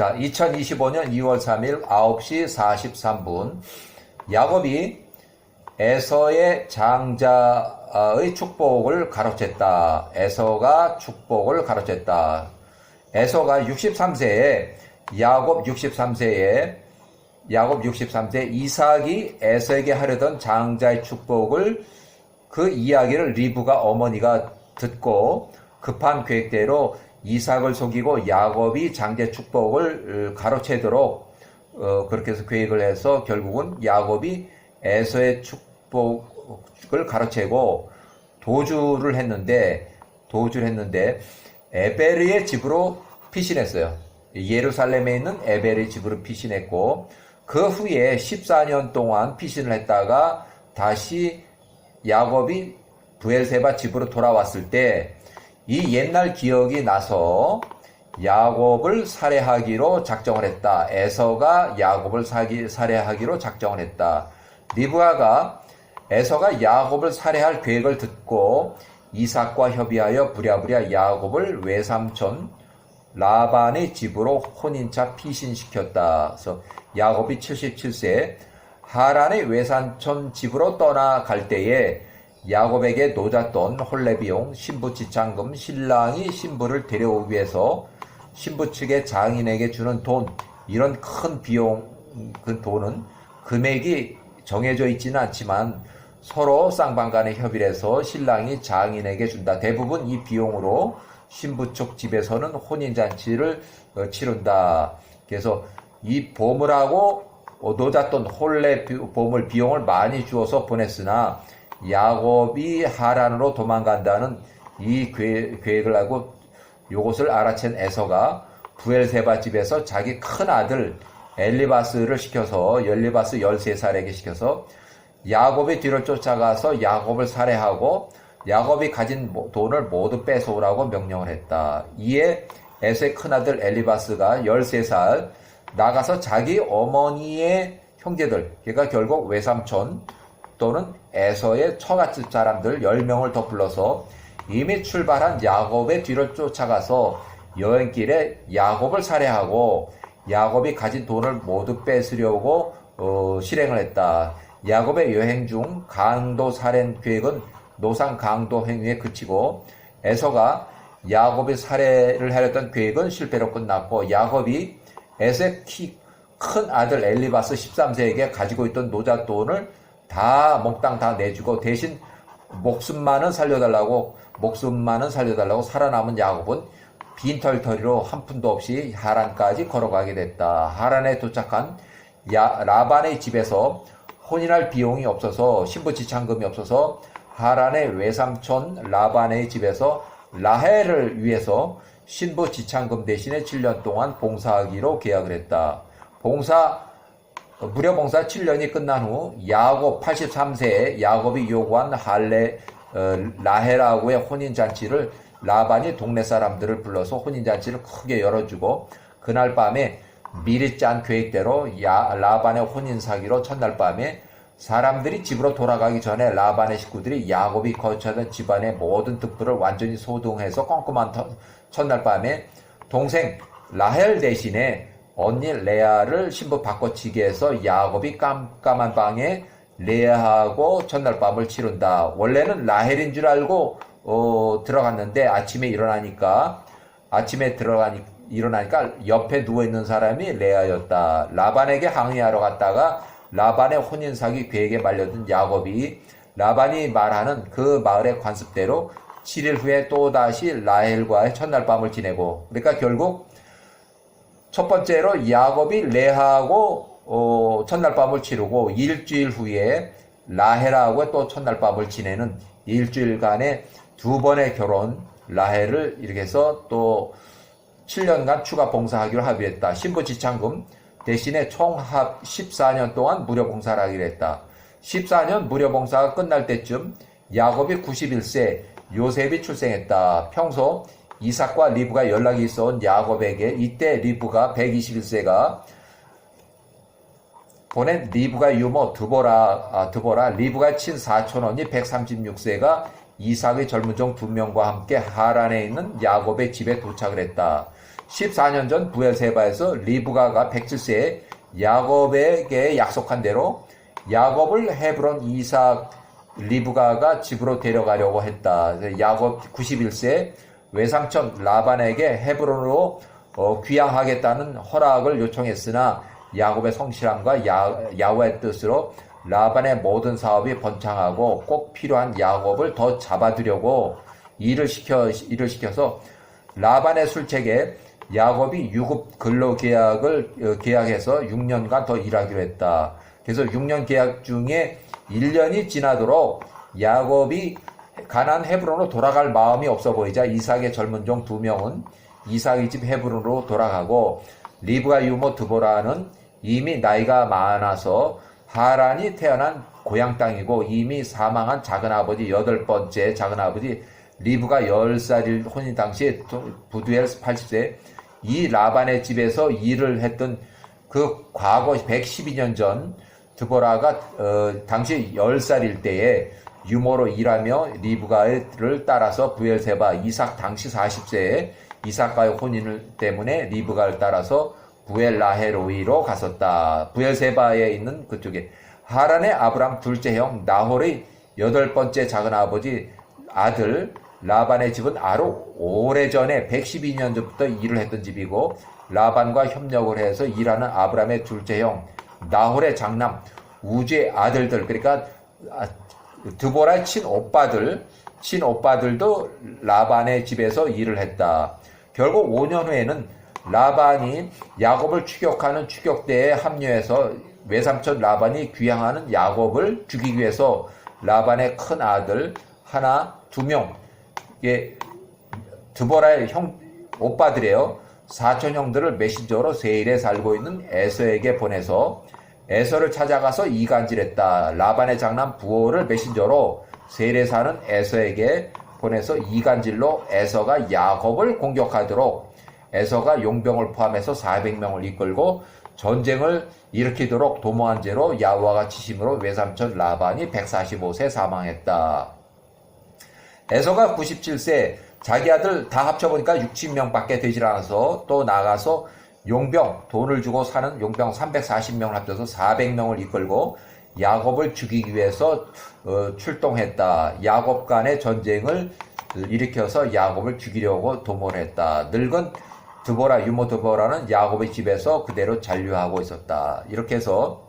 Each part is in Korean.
자, 2025년 2월 3일 9시 43분 야곱이 에서의 장자의 축복을 가로챘다. 에서가 축복을 가로챘다. 에서가 63세에 야곱 63세에 야곱 63세 이삭이 에서에게 하려던 장자의 축복을 그 이야기를 리브가 어머니가 듣고 급한 계획대로 이삭을 속이고 야곱이 장자 축복을 어, 가로채도록 어, 그렇게 해서 계획을 해서 결국은 야곱이 에서의 축복을 가로채고 도주를 했는데 도주를 했는데 에베르의 집으로 피신했어요. 예루살렘에 있는 에베르의 집으로 피신했고 그 후에 14년 동안 피신을 했다가 다시 야곱이 부엘세바 집으로 돌아왔을 때 이 옛날 기억이 나서 야곱을 살해하기로 작정을 했다. 에서가 야곱을 사기, 살해하기로 작정을 했다. 리브아가 에서가 야곱을 살해할 계획을 듣고 이삭과 협의하여 부랴부랴 야곱을 외삼촌 라반의 집으로 혼인차 피신시켰다. 그래서 야곱이 77세 하란의 외삼촌 집으로 떠나갈 때에 야곱에게 노잣돈 홀레비용 신부 지창금 신랑이 신부를 데려오기 위해서 신부 측의 장인에게 주는 돈 이런 큰 비용 그 돈은 금액이 정해져 있지는 않지만 서로 쌍방간의 협의를 해서 신랑이 장인에게 준다. 대부분 이 비용으로 신부 쪽 집에서는 혼인잔치를 어, 치른다. 그래서 이 보물하고 어, 노잣돈 홀레 보물 비용을 많이 주어서 보냈으나 야곱이 하란으로 도망간다는 이 계획을 하고 이것을 알아챈 에서가 부엘세바 집에서 자기 큰 아들 엘리바스를 시켜서 엘리바스 13살에게 시켜서 야곱의 뒤를 쫓아가서 야곱을 살해하고 야곱이 가진 돈을 모두 뺏어오라고 명령을 했다. 이에 에서의 큰아들 엘리바스가 13살 나가서 자기 어머니의 형제들, 그러니까 결국 외삼촌 또는 에서의 처갓집 사람들 10명을 더 불러서 이미 출발한 야곱의 뒤를 쫓아가서 여행길에 야곱을 살해하고 야곱이 가진 돈을 모두 뺏으려고 어, 실행을 했다. 야곱의 여행 중 강도 살인 계획은 노상 강도 행위에 그치고 에서가 야곱이 살해를 하려던 계획은 실패로 끝났고 야곱이 에서의 큰 아들 엘리바스 13세에게 가지고 있던 노잣돈을 다 몽땅 다 내주고 대신 목숨만은 살려달라고 목숨만은 살려달라고 살아남은 야곱은 빈털터리로 한 푼도 없이 하란까지 걸어가게 됐다. 하란에 도착한 야, 라반의 집에서 혼인할 비용이 없어서 신부 지창금이 없어서 하란의 외삼촌 라반의 집에서 라헬을 위해서 신부 지창금 대신에 7년 동안 봉사하기로 계약을 했다. 봉사 무려 봉사 7년이 끝난 후 야곱 83세에 야곱이 요구한 할레 어, 라헬하고의 혼인 잔치를 라반이 동네 사람들을 불러서 혼인 잔치를 크게 열어주고 그날 밤에 미리 짠 계획대로 야, 라반의 혼인 사기로 첫날 밤에 사람들이 집으로 돌아가기 전에 라반의 식구들이 야곱이 거처하던 집안의 모든 득불을 완전히 소동해서 꼼꼼한 첫날 밤에 동생 라헬 대신에 언니 레아를 신부 바꿔치기 해서 야곱이 깜깜한 방에 레아하고 첫날 밤을 치른다. 원래는 라헬인 줄 알고 어, 들어갔는데 아침에 일어나니까 아침에 들어가니 일어나니까 옆에 누워 있는 사람이 레아였다. 라반에게 항의하러 갔다가 라반의 혼인 사기 계획에 말려든 야곱이 라반이 말하는 그 마을의 관습대로 7일 후에 또 다시 라헬과의 첫날 밤을 지내고 그러니까 결국 첫 번째로 야곱이 레하하고 어, 첫날 밤을 치르고 일주일 후에 라헬하고 또 첫날 밤을 지내는 일주일간의 두 번의 결혼 라헬을 이렇게 해서 또 7년간 추가 봉사하기로 합의했다. 신부 지창금 대신에 총합 14년 동안 무료 봉사를 하기로 했다. 14년 무료 봉사가 끝날 때쯤 야곱이 91세, 요셉이 출생했다. 평소 이삭과 리브가 연락이 있어 온 야곱에게 이때 리브가 121세가 보낸 리브가 유모 드보라, 아, 드보라, 리브가 친 사촌 언니 136세가 이삭의 젊은 종 두 명과 함께 하란에 있는 야곱의 집에 도착을 했다. 14년 전 부엘세바에서 리브가가 107세에 야곱에게 약속한 대로 야곱을 헤브론 이삭 리브가가 집으로 데려가려고 했다. 야곱 91세 외삼촌 라반에게 헤브론으로 어, 귀향하겠다는 허락을 요청했으나 야곱의 성실함과 야, 야훼의 뜻으로 라반의 모든 사업이 번창하고 꼭 필요한 야곱을 더 잡아두려고 일을 시켜 일을 시켜서 라반의 술책에 야곱이 유급 근로 계약을 어, 계약해서 6년간 더 일하기로 했다. 그래서 6년 계약 중에 1년이 지나도록 야곱이 가난 헤브론으로 돌아갈 마음이 없어 보이자 이삭의 젊은 종 두 명은 이삭의 집 헤브론으로 돌아가고 리브가 유모 드보라는 이미 나이가 많아서 하란이 태어난 고향 땅이고 이미 사망한 작은아버지 여덟 번째 작은아버지 리브가 10살일 혼인 당시 부두엘 80세 이 라반의 집에서 일을 했던 그 과거 112년 전 드보라가 어, 당시 10살일 때에 유모로 일하며 리브가를 따라서 부엘세바 이삭 당시 40세에 이삭과의 혼인 때문에 리브가를 따라서 부엘라헤로이로 갔었다. 부엘세바에 있는 그쪽에 하란의 아브람 둘째 형 나홀의 여덟 번째 작은 아버지 아들 라반의 집은 아로 오래전에 112년 전부터 일을 했던 집이고 라반과 협력을 해서 일하는 아브람의 둘째 형 나홀의 장남 우주의 아들들 그러니까 아, 드보라의 친오빠들 친오빠들도 라반의 집에서 일을 했다. 결국 5년 후에는 라반이 야곱을 추격하는 추격대에 합류해서 외삼촌 라반이 귀향하는 야곱을 죽이기 위해서 라반의 큰 아들 하나 두 명, 예, 드보라의 형 오빠들이에요. 사촌 형들을 메신저로 세일에 살고 있는 에서에게 보내서 에서를 찾아가서 이간질했다. 라반의 장남 부호를 메신저로 세일에 사는 에서에게 보내서 이간질로 에서가 야곱을 공격하도록 에서가 용병을 포함해서 400명을 이끌고 전쟁을 일으키도록 도모한 죄로 야후와가 지심으로 외삼촌 라반이 145세 사망했다. 에서가 97세 자기 아들 다 합쳐보니까 60명밖에 되질 않아서 또 나가서 용병 돈을 주고 사는 용병 340명을 합쳐서 400명을 이끌고 야곱을 죽이기 위해서 어, 출동했다. 야곱 간의 전쟁을 일으켜서 야곱을 죽이려고 도모를 했다. 늙은 드보라 유모 드보라는 야곱의 집에서 그대로 잔류하고 있었다. 이렇게 해서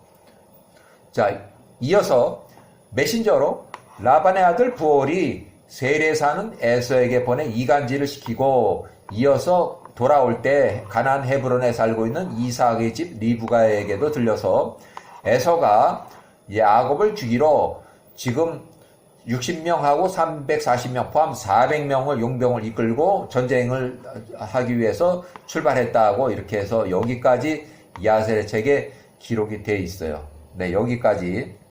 자 이어서 메신저로 라반의 아들 부올이 세례 사는 에서에게 보내 이간질을 시키고 이어서 돌아올 때 가난 헤브론에 살고 있는 이삭의 집 리브가에게도 들려서 에서가 야곱을 죽이러 지금 60명하고 340명 포함 400명을 용병을 이끌고 전쟁을 하기 위해서 출발했다고 이렇게 해서 여기까지 야셀의 책에 기록이 돼 있어요. 네, 여기까지